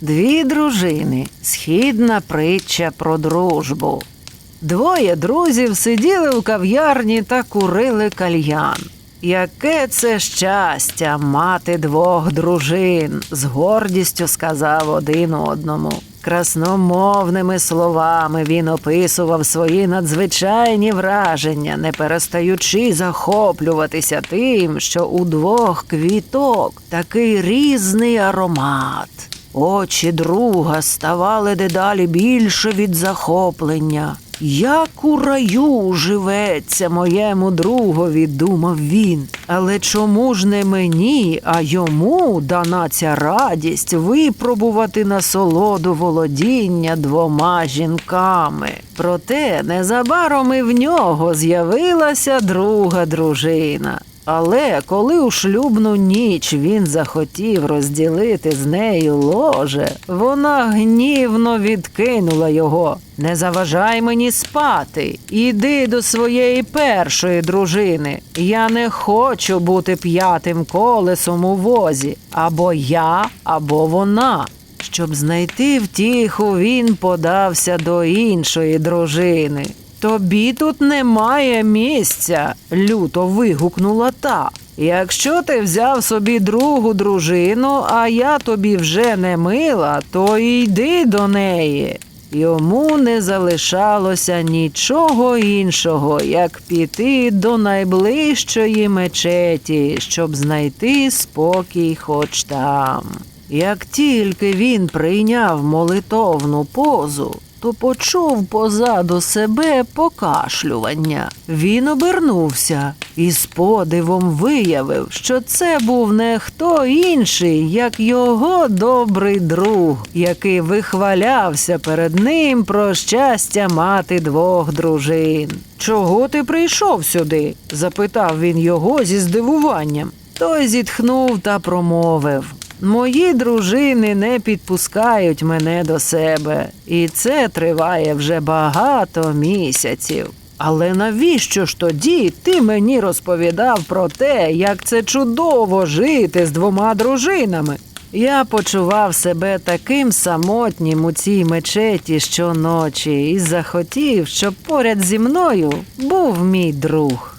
Дві дружини, східна притча про дружбу. Двоє друзів сиділи у кав'ярні та курили кальян. Яке це щастя мати двох дружин, з гордістю сказав один одному. Красномовними словами він описував свої надзвичайні враження, не перестаючи захоплюватися тим, що у двох квіток такий різний аромат. Очі друга ставали дедалі більше від захоплення. Як у раю живеться моєму другові, думав він. Але чому ж не мені, а йому дана ця радість випробувати насолоду володіння двома жінками? Проте незабаром і в нього з'явилася друга дружина. Але коли у шлюбну ніч він захотів розділити з нею ложе, вона гнівно відкинула його. Не заважай мені спати, іди до своєї першої дружини. Я не хочу бути п'ятим колесом у возі, або я, або вона. Щоб знайти втіху, він подався до іншої дружини. Тобі тут немає місця, люто вигукнула та. Якщо ти взяв собі другу дружину, а я тобі вже не мила, то йди до неї. Йому не залишалося нічого іншого, як піти до найближчої мечеті, щоб знайти спокій хоч там. Як тільки він прийняв молитовну позу, то почув позаду себе покашлювання. Він обернувся і з подивом виявив, що це був не хто інший, як його добрий друг, який вихвалявся перед ним про щастя мати двох дружин. Чого ти прийшов сюди? запитав він його зі здивуванням. Той зітхнув та промовив. Мої дружини не підпускають мене до себе, і це триває вже багато місяців. Але навіщо ж тоді ти мені розповідав про те, як це чудово жити з двома дружинами? Я почував себе таким самотнім у цій мечеті щоночі і захотів, щоб поряд зі мною був мій друг.